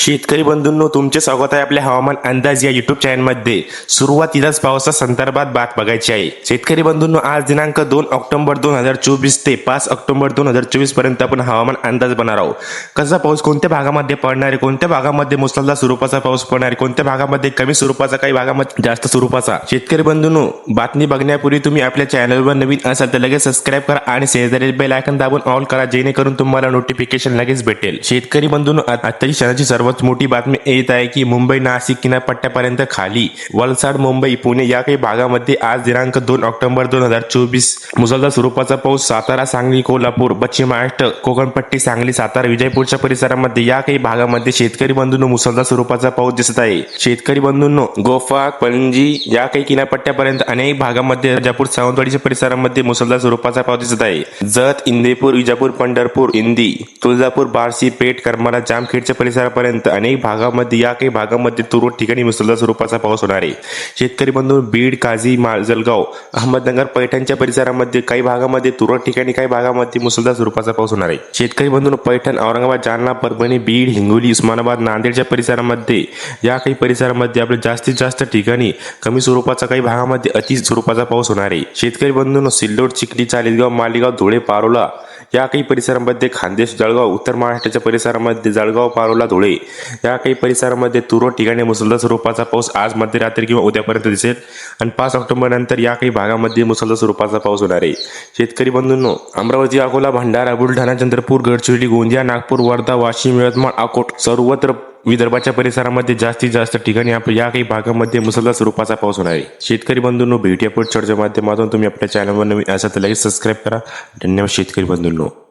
शेतकरी बंधूंनो तुमचे स्वागत आहे आपल्या हवामान अंदाज या युट्यूब चॅनलमध्ये सुरुवातीलाच पावसा संदर्भात बात बघायची आहे. शेतकरी बंधूंनो आज दिनांक दोन ऑक्टोबर दोन हजार चोवीस ते पाच ऑक्टोबर दोन हजार चोवीसपर्यंत आपण हवामान अंदाज बनणार आहोत. कसा पाऊस कोणत्या भागामध्ये पडणार आहे? कोणत्या भागामध्ये मुसलधार स्वरूपाचा पाऊस पडणार आहे? कोणत्या भागामध्ये कमी स्वरूपाचा काही भागामध्ये जास्त स्वरूपाचा? शेतकरी बंधूंनो बातमी बघण्यापूर्वी तुम्ही आपल्या चॅनलवर नवीन असाल तर लगेच सबस्क्राईब करा आणि शेजारी बेल आयकन दाबून ऑल करा जेणेकरून तुम्हाला नोटिफिकेशन लगेच भेटेल. शेतकरी बंधूंनो आताची क्षणाची सर्व सर्वात मोठी बातमी येत आहे की मुंबई नाशिक किनारपट्ट्यापर्यंत खाली. वलसाड मुंबई पुणे या काही भागामध्ये आज दिनांक दोन ऑक्टोबर दोन हजार चोवीस मुसळधार स्वरूपाचा पाऊस सातारा सांगली कोल्हापूर पश्चिम महाराष्ट्र कोकणपट्टी सांगली सातारा विजयपूरच्या परिसरामध्ये या काही भागामध्ये शेतकरी बंधूंनो मुसळधार स्वरूपाचा पाऊस दिसत आहे. शेतकरी बंधूंनो गोफा पणजी या काही किनारपट्ट्यापर्यंत अनेक भागामध्ये राजापूर सावंतवाडीच्या परिसरामध्ये मुसळधार स्वरूपाचा पाऊस दिसत आहे. जत इंदेपूर विजापूर पंढरपूर इंदी तुळजापूर बार्शी पेठ करमाला जामखेडच्या परिसरापर्यंत अनेक भागामध्ये या काही भागामध्ये तुरळक ठिकाणी मुसळधार स्वरूपाचा पाऊस होणार आहे. शेतकरी बंधू बीड काझी माजलगाव अहमदनगर पैठणच्या परिसरामध्ये काही भागामध्ये तुरळक ठिकाणी काही भागामध्ये मुसळधार स्वरूपाचा पाऊस होणार आहे. शेतकरी बंधू पैठण औरंगाबाद जालना परभणी बीड हिंगोली उस्मानाबाद नांदेडच्या परिसरामध्ये या काही परिसरामध्ये आपल्या जास्तीत जास्त ठिकाणी कमी स्वरूपाचा काही भागामध्ये अति स्वरूपाचा पाऊस होणार आहे. शेतकरी बंधूंनो सिल्लोड चिखली चाळीसगाव मालेगाव धुळे पारोला या काही परिसरामध्ये खानदेश जळगाव उत्तर महाराष्ट्राच्या परिसरामध्ये जळगाव पारोला धुळे या काही परिसरामध्ये तुरळक ठिकाणी मुसळधार स्वरूपाचा पाऊस आज मध्यरात्री किंवा उद्यापर्यंत दिसेल आणि पाच ऑक्टोबर नंतर या काही भागामध्ये मुसळधार स्वरूपाचा पाऊस होणार आहे. शेतकरी बंधूंनो अमरावती अकोला भंडारा बुलढाणा चंद्रपूर गडचिरोली गोंदिया नागपूर वर्धा वाशिम यवतमाळ अकोट सर्वत्र विदर्भाच्या परिसरामध्ये जास्तीत जास्त ठिकाणी आपल्या या काही भागामध्ये मुसळधार स्वरूपाचा पाऊस होणार आहे. शेतकरी बंधूंनो भेटी पुढच्या चर्चेच्या माध्यमातून तुम्ही आपल्या चॅनलवर नवीन असा तर लगेच सबस्क्राईब करा. धन्यवाद शेतकरी बंधूंनो.